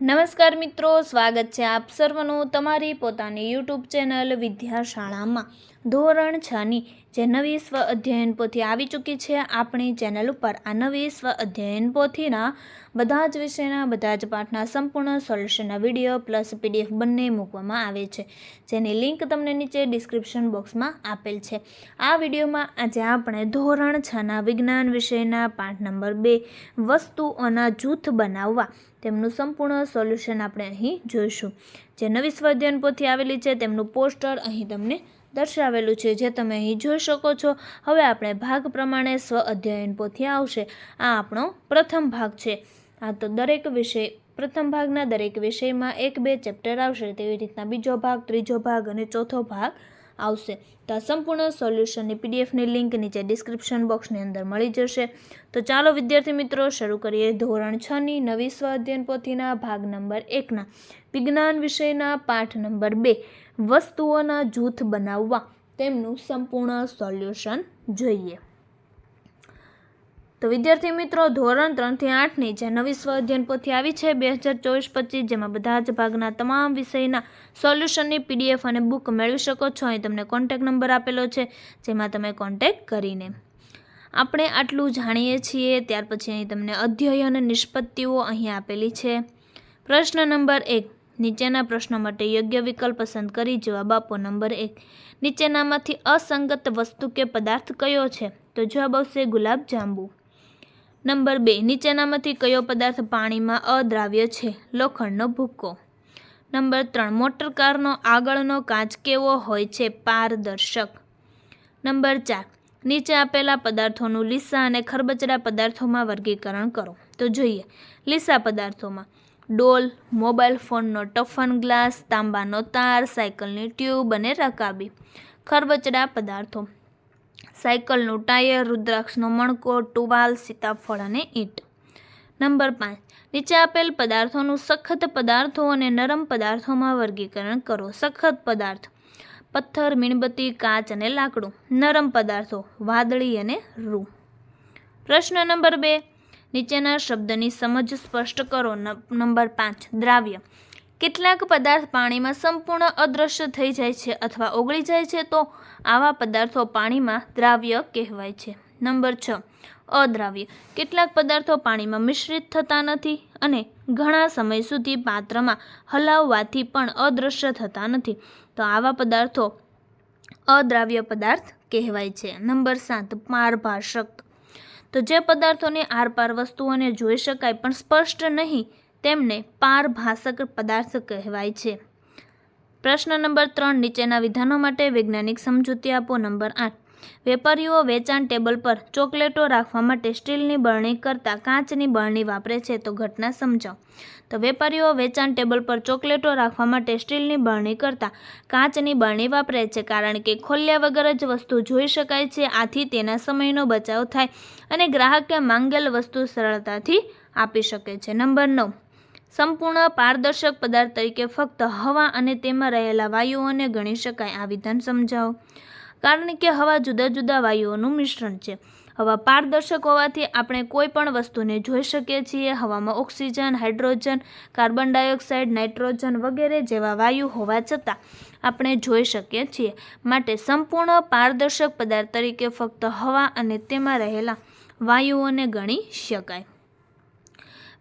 નમસ્કાર મિત્રો, સ્વાગત છે આપ સર્વનું તમારી પોતાની યુટ્યુબ ચેનલ વિદ્યાશાળામાં. ધોરણ છની જે નવી સ્વ અધ્યયન પોથી આવી ચૂકી છે, આપણી ચેનલ ઉપર આ નવી સ્વ અધ્યયન પોથીના બધા જ વિષયના, બધા જ પાઠના સંપૂર્ણ સોલ્યુશનના વીડિયો પ્લસ પીડીએફ બંને મૂકવામાં આવે છે. જેની લિંક તમને નીચે ડિસ્ક્રિપ્શન બોક્સમાં આપેલ છે. આ વિડીયોમાં આજે આપણે ધોરણ છના વિજ્ઞાન વિષયના પાઠ નંબર બે, વસ્તુઓના જૂથ બનાવવા તેમનું સંપૂર્ણ સોલ્યુશન આપણે અહીં જોઈશું. જે નવી સ્વાધ્યાયન પોથી આવેલી છે, તેમનું પોસ્ટર અહીં તમને દર્શાવેલું છે, જે તમે અહીં જોઈ શકો છો. હવે આપણે ભાગ પ્રમાણે સ્વ અધ્યયન પોથી આવશે. આ આપણો પ્રથમ ભાગ છે. આ તો દરેક વિષય, પ્રથમ ભાગના દરેક વિષયમાં એક બે ચેપ્ટર આવશે. તેવી રીતના બીજો ભાગ, ત્રીજો ભાગ અને ચોથો ભાગ આવશે. તો આ સંપૂર્ણ સોલ્યુશનની પીડીએફની લિંક નીચે ડિસ્ક્રિપ્શન બોક્સની અંદર મળી જશે. તો ચાલો, વિદ્યાર્થી મિત્રો, શરૂ કરીએ ધોરણ છની નવી સ્વાધ્યયન પોથીના ભાગ નંબર એકના વિજ્ઞાન વિષયના પાઠ નંબર બે, વસ્તુઓના જૂથ બનાવવા. તેમનું સંપૂર્ણ સોલ્યુશન જોઈએ. તો વિદ્યાર્થી મિત્રો, ધોરણ ત્રણથી આઠની જે નવી સ્વ અધ્યયન પોથી આવી છે બે હજાર ચોવીસ પચીસ, જેમાં બધા જ ભાગના તમામ વિષયના સોલ્યુશનની પીડીએફ અને બુક મેળવી શકો છો. અહીં તમને કોન્ટેક નંબર આપેલો છે, જેમાં તમે કોન્ટેક કરીને આપણે આટલું જાણીએ છીએ. ત્યાર પછી અહીં તમને અધ્યયન નિષ્પત્તિઓ અહીં આપેલી છે. પ્રશ્ન નંબર એક, નીચેના પ્રશ્નો માટે યોગ્ય વિકલ્પ પસંદ કરી જવાબ આપો. નંબર એક, નીચેનામાંથી અસંગત વસ્તુ કે પદાર્થ કયો છે? તો જવાબ આવશે ગુલાબ જાંબુ નંબર બે, નીચેનામાંથી કયો પદાર્થ પાણીમાં અદ્રાવ્ય છે? લોખંડનો ભૂક્કો. નંબર ત્રણ, મોટર કારનો આગળનો કાચ કેવો હોય છે? પારદર્શક. નંબર ચાર, નીચે આપેલા પદાર્થોનું લીસા અને ખરબચડા પદાર્થોમાં વર્ગીકરણ કરો. તો જોઈએ, લીસા પદાર્થોમાં ડોલ, મોબાઈલ ફોનનો ટફન ગ્લાસ, તાંબાનો તાર, સાયકલની ટ્યુબ અને રકાબી. ખરબચડા પદાર્થો. સાયકલનું ટાયર, રુદ્રાક્ષનો મણકો, ટુવાલ, સીતાફળ અને ઈંટ. નંબર પાંચ. નીચે આપેલ પદાર્થોનું સખત પદાર્થો અને નરમ પદાર્થોમાં વર્ગીકરણ કરો. સખત પદાર્થ. પથ્થર, મીણબત્તી, કાચ અને લાકડું. નરમ પદાર્થો, વાદળી અને રૂ. પ્રશ્ન નંબર બે. નીચેના શબ્દની સમજ સ્પષ્ટ કરો. નંબર પાંચ. દ્રાવ્ય. કેટલાક પદાર્થ પાણીમાં સંપૂર્ણ અદૃશ્ય થઈ જાય છે અથવા ઓગળી જાય છે, તો આવા પદાર્થો પાણીમાં દ્રાવ્ય કહેવાય છે. નંબર છ, અદ્રાવ્ય. કેટલાક પદાર્થો પાણીમાં મિશ્રિત થતા નથી અને ઘણા સમય સુધી પાત્રમાં હલાવવાથી પણ અદૃશ્ય થતા નથી. તો આવા પદાર્થો અદ્રાવ્ય પદાર્થ કહેવાય છે. નંબર સાત પારભાષક તો જે પદાર્થોની આરપાર વસ્તુઓને જોઈ શકાય પણ સ્પષ્ટ નહીં તેમને પારભાષક પદાર્થ કહેવાય છે. પ્રશ્ન નંબર ત્રણ, નીચેના વિધાનો માટે વૈજ્ઞાનિક સમજૂતી આપો. નંબર આઠ, વેપારીઓ વેચાણ ટેબલ પર ચોકલેટો રાખવા માટે સ્ટીલની બરણી કરતાં કાચની બરણી વાપરે છે. તો ઘટના સમજાવો. તો વેપારીઓ વેચાણ ટેબલ પર ચોકલેટો રાખવા માટે સ્ટીલની બરણી કરતાં કાચની બરણી વાપરે છે. કારણ કે ખોલ્યા વગર જ વસ્તુ જોઈ શકાય છે. આથી તેના સમયનો બચાવ થાય અને ગ્રાહકે માંગેલ વસ્તુ સરળતાથી આપી શકે છે. નંબર નવ સંપૂર્ણ પારદર્શક પદાર્થ તરીકે ફક્ત હવા અને તેમાં રહેલા વાયુઓને ગણી શકાય આ વિધાન સમજાવો. કારણ કે હવા જુદા જુદા વાયુઓનું મિશ્રણ છે. હવા પારદર્શક હોવાથી આપણે કોઈ પણ વસ્તુને જોઈ શકીએ છીએ. હવામાં oxygen, hydrogen, carbon dioxide, nitrogen વગેરે જેવા વાયુ હોવા છતાં આપણે જોઈ શકીએ છીએ. માટે સંપૂર્ણ પારદર્શક પદાર્થ તરીકે ફક્ત હવા અને તેમાં રહેલા વાયુઓને ગણી શકાય.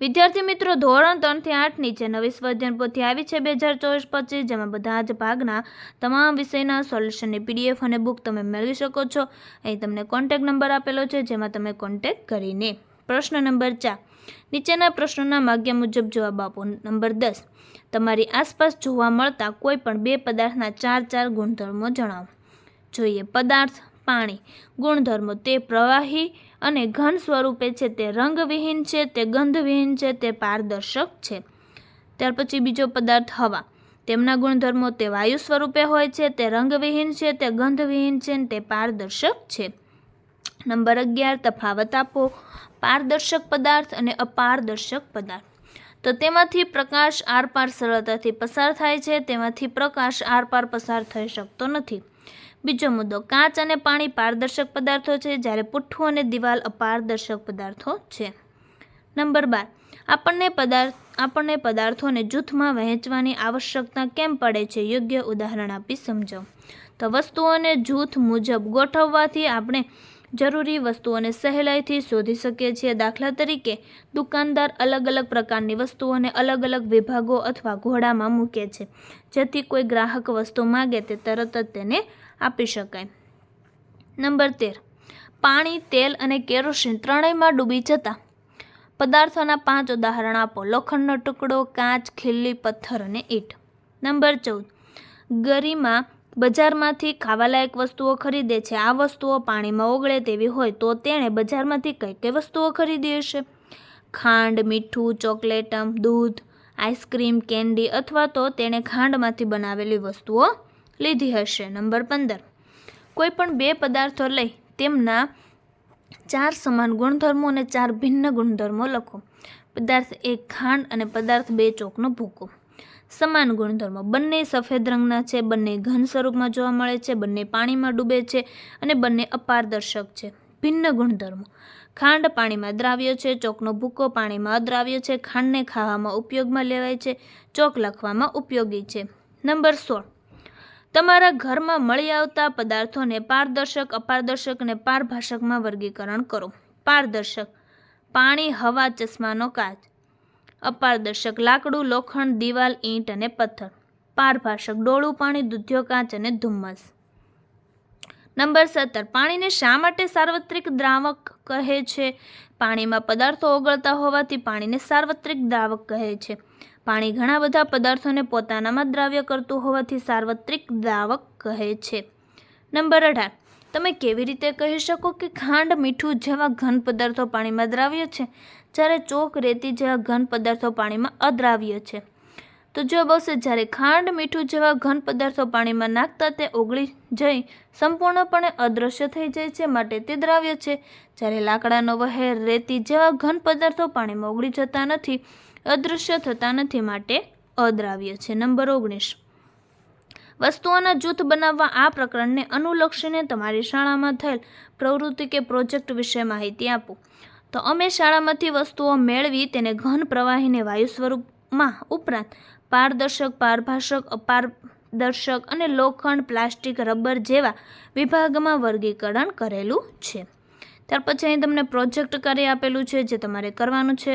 વિદ્યાર્થી મિત્રો, ધોરણ ત્રણથી આઠ નીચે નવી સ્વાધ્યાયન પોથી આવી છે બે હજાર ચોવીસ પચીસ, જેમાં બધા જ ભાગના તમામ વિષયના સોલ્યુશનની પીડીએફ અને બુક તમે મેળવી શકો છો. અહીં તમને કોન્ટેક નંબર આપેલો છે, જેમાં તમે કોન્ટેક કરીને પ્રશ્ન નંબર ચાર, નીચેના પ્રશ્નોના માગ્ય મુજબ જવાબ આપો. નંબર દસ, તમારી આસપાસ જોવા મળતા કોઈ પણ બે પદાર્થના ચાર ચાર ગુણધર્મો જણાવો. જોઈએ પદાર્થ પાણી. ગુણધર્મો તે પ્રવાહી અને ઘન સ્વરૂપે છે. તે રંગવિહીન છે, તે ગંધવિહીન છે, તે પારદર્શક છે. ત્યાર પછી બીજો પદાર્થ હવા. તેમના ગુણધર્મો તે વાયુ સ્વરૂપે હોય છે, તે રંગવિહીન છે, તે ગંધવિહીન છે તે પારદર્શક છે. નંબર અગિયાર, તફાવત આપો. પારદર્શક પદાર્થ અને અપારદર્શક પદાર્થ. તો તેમાંથી પ્રકાશ આરપાર સરળતાથી પસાર થાય છે, તેમાંથી પ્રકાશ આરપાર પસાર થઈ શકતો નથી. બીજો મુદ્દો, કાચ અને પાણી પારદર્શક પદાર્થો છે જ્યારે પુઠ્ઠું અને દિવાલ અપારદર્શક પદાર્થો છે. નંબર બાર, આપણને પદાર્થ, આપણને પદાર્થોને જૂથમાં વહેંચવાની આવશ્યકતા કેમ પડે છે? યોગ્ય ઉદાહરણ આપી સમજાવો. તો વસ્તુઓને જૂથ મુજબ ગોઠવવાથી આપણે જરૂરી વસ્તુઓને સહેલાઈથી શોધી શકીએ છીએ. દાખલા તરીકે, દુકાનદાર અલગ અલગ પ્રકારની વસ્તુઓને અલગ અલગ વિભાગો અથવા ઘોડામાં મૂકે છે. જેથી કોઈ ગ્રાહક વસ્તુ માગે તે તરત જ તેને આપી શકાય. નંબર તેર. પાણી, તેલ અને કેરોસીન ત્રણેયમાં ડૂબી જતા પદાર્થોના પાંચ ઉદાહરણ આપો. લોખંડનો ટુકડો, કાચ, ખીલ્લી, પથ્થર અને ઈંટ. નંબર ચૌદ. ગરીમાં બજારમાંથી ખાવાલાયક વસ્તુઓ ખરીદે છે. આ વસ્તુઓ પાણીમાં ઓગળે તેવી હોય તો તેણે બજારમાંથી કઈ કઈ વસ્તુઓ ખરીદી હશે? ખાંડ, મીઠું ચોકલેટમ દૂધ, આઈસ્ક્રીમ, કેન્ડી અથવા તો તેણે ખાંડમાંથી બનાવેલી વસ્તુઓ લીધી હશે? નંબર પંદર. કોઈ પણ બે પદાર્થો લઈ તેમના ચાર સમાન ગુણધર્મો અને ચાર ભિન્ન ગુણધર્મો લખો. પદાર્થ એક ખાંડ અને પદાર્થ બે ચોકનો ભૂકો. સમાન ગુણધર્મો. બંને સફેદ રંગના છે, બંને ઘન સ્વરૂપમાં જોવા મળે છે, બંને પાણીમાં ડૂબે છે અને બંને અપારદર્શક છે. ભિન્ન ગુણધર્મો. ખાંડ પાણીમાં દ્રાવ્ય છે, ચોકનો ભૂકો પાણીમાં અદ્રાવ્ય છે, ખાંડને ખાવામાં ઉપયોગમાં લેવાય છે, ચોક લખવામાં ઉપયોગી છે. નંબર સોળ. તમારા ઘરમાં મળી આવતા પદાર્થોને પારદર્શક, અપારદર્શક અને પારભાષકમાં વર્ગીકરણ કરો. પારદર્શક. પાણી, હવા, ચશ્માનો કાચ. અપારદર્શક લાકડું, લોખંડ, દિવાલ, ઈંટ અને પથ્થર. પારભાષક ડોળું, પાણી, દૂધિયો, કાચ અને ધુમ્મસ. નંબર સત્તર. પાણીને શા માટે સાર્વત્રિક દ્રાવક કહે છે? પાણીમાં પદાર્થો ઓગળતા હોવાથી પાણીને સાર્વત્રિક દ્રાવક કહે છે. પાણી ઘણા બધા પદાર્થોને પોતાનામાં દ્રાવ્ય કરતું હોવાથી સાર્વત્રિક દ્રાવક કહે છે. નંબર અઢાર. તમે કેવી રીતે કહી શકો કે ખાંડ મીઠું જેવા ઘન પદાર્થો પાણીમાં દ્રાવ્ય છે? જ્યારે ચોક રેતી જેવા ઘન પદાર્થો પાણીમાં અદ્રાવ્ય છે. તો જવાબ આવશે, જ્યારે ખાંડ મીઠું જેવા ઘન પદાર્થો પાણીમાં નાખતા તે ઓગળી જઈ સંપૂર્ણપણે અદૃશ્ય થઈ જાય છે, માટે તે દ્રાવ્ય છે. જ્યારે લાકડાનો વહેર, રેતી જેવા ઘન પદાર્થો પાણીમાં ઓગળી જતા નથી અદૃશ્ય થતા નથી, માટે અદ્રાવ્ય છે. નંબર ઓગણીસ. વસ્તુઓના જૂથ બનાવવા આ પ્રકરણને અનુલક્ષીને તમારી શાળામાં થયેલ પ્રવૃત્તિ કે પ્રોજેક્ટ વિશે માહિતી આપો. તો અમે શાળામાંથી વસ્તુઓ મેળવી તેને ઘન પ્રવાહીને વાયુ સ્વરૂપમાં ઉપરાંત પારદર્શક, પારભાષક, અપારદર્શક અને લોખંડ, પ્લાસ્ટિક, રબર જેવા વિભાગમાં વર્ગીકરણ કરેલું છે. ત્યાર પછી અહીં તમને પ્રોજેક્ટ કાર્ય આપેલું છે, જે તમારે કરવાનું છે.